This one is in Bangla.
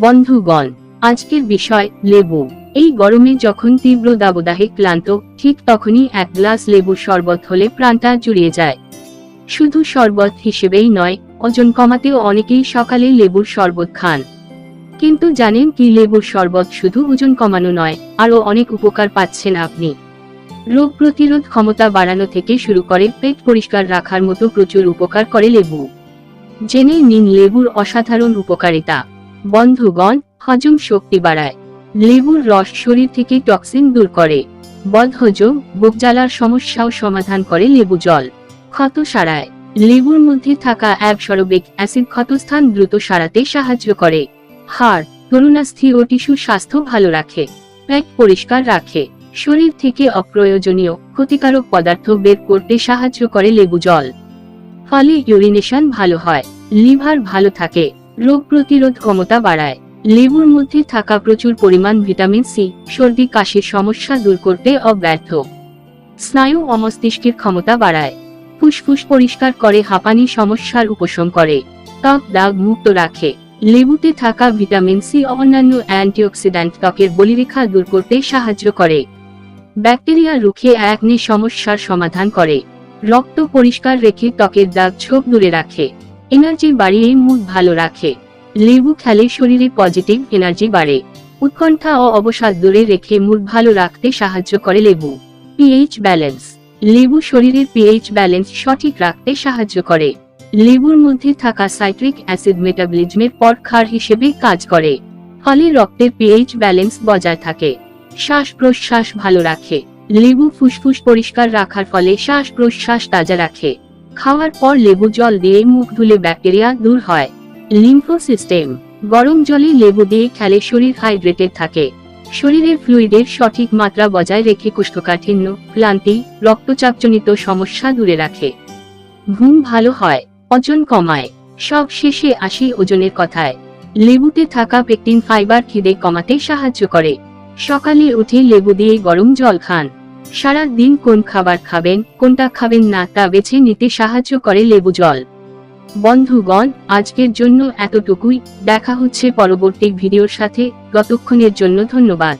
বন্ধুগণ, আজকের বিষয়, লেবু। এই গরমে যখন তীব্র দাবদাহে ক্লান্ত, ঠিক তখনই এক গ্লাস লেবুর শরবত হলে প্রাণটা জুড়িয়ে যায়। শুধু শরবত হিসেবেই নয়, ওজন কমাতেও অনেকেই সকালে লেবুর শরবত খান। কিন্তু জানেন কি লেবুর শরবত শুধু ওজন কমানো নয়, আরও অনেক উপকার পাচ্ছেন আপনি। রোগ প্রতিরোধ ক্ষমতা বাড়ানো থেকে শুরু করে পেট পরিষ্কার রাখার মতো প্রচুর উপকার করে লেবু। জেনে নিন লেবুর অসাধারণ উপকারিতা। বন্ধুগণ, হজম শক্তি বাড়ায়। লেবুর রস শরীর থেকে টক্সিন দূর করে। বদহজম, বুক জ্বালার সমস্যাও সমাধান করে লেবু জল। ক্ষত সারায়। লেবুর মধ্যে থাকা অ্যাবসরবিক অ্যাসিড ক্ষতস্থান দ্রুত সারাতে সাহায্য করে। হাড়, তরুণাস্থি ও টিস্যুর স্বাস্থ্য ভালো রাখে। পেট পরিষ্কার রাখে। শরীর থেকে অপ্রয়োজনীয় ক্ষতিকারক পদার্থ বের করতে সাহায্য করে লেবু জল। ফলে ইউরিনেশন ভালো হয়। লিভার ভালো থাকে। রোগ প্রতিরোধ ক্ষমতা বাড়ায়। লেবুর মধ্যে থাকা প্রচুর পরিমাণ ভিটামিন সি, সর্দি, কাশির সমস্যা দূর করতে অব্যর্থ। স্নায়ু ও মস্তিষ্কের ক্ষমতা বাড়ায়। ফুসফুস পরিষ্কার করে হাঁপানি সমস্যার উপশম করে। ত্বক, দাগ মুক্ত রাখে। লেবুতে থাকা ভিটামিন সি অন্যান্য অ্যান্টিঅক্সিডেন্ট ত্বকের বলিরেখা দূর করতে সাহায্য করে। ব্যাকটেরিয়া রুখে একনি সমস্যার সমাধান করে। রক্ত পরিষ্কার রেখে ত্বকের দাগ ছোপ দূরে রাখে। এনার্জি বাড়িয়ে মুড ভালো রাখে। লেবু খেলে শরীরে পজিটিভ এনার্জি বাড়ে। উৎকণ্ঠা ও অবসাদ দূরে রেখে মুড ভালো রাখতে সাহায্য করে লেবু। পিএইচ ব্যালেন্স লেবু শরীরের পিএইচ ব্যালেন্স সঠিক রাখতে সাহায্য করে। লেবুর মধ্যে থাকা সাইট্রিক অ্যাসিড মেটাবলিজমের পর ক্ষার হিসেবে কাজ করে। ফলে রক্তের পিএইচ ব্যালেন্স বজায় থাকে। শ্বাস প্রশ্বাস ভালো রাখে। লেবু ফুসফুস পরিষ্কার রাখার ফলে শ্বাস প্রশ্বাস তাজা রাখে। খাওয়ার পর লেবু জল দিয়ে মুখ ধুলে ব্যাকটেরিয়া দূর হয়। লিম্ফো সিস্টেম গরম জলে লেবু দিয়ে খেলে শরীর হাইড্রেটেড থাকে। শরীরের ফ্লুইডের সঠিক মাত্রা বজায় রেখে কোষ্ঠকাঠিন্য, ক্লান্তি, রক্তচাপজনিত সমস্যা দূরে রাখে। ঘুম ভালো হয়, ওজন কমায়। সব শেষে আসি ওজনের কথায়। লেবুতে থাকা পেকটিন ফাইবার খিদে কমাতে সাহায্য করে। সকালে উঠে লেবু দিয়ে গরম জল খান। সারা দিন কোন খাবার খাবেন, কোনটা খাবেন না তা বেছে নিতে সাহায্য করে লেবু জল। বন্ধুগণ, আজকের জন্য এতটুকুই। দেখা হচ্ছে পরবর্তী ভিডিওর সাথে। ততক্ষণের জন্য ধন্যবাদ।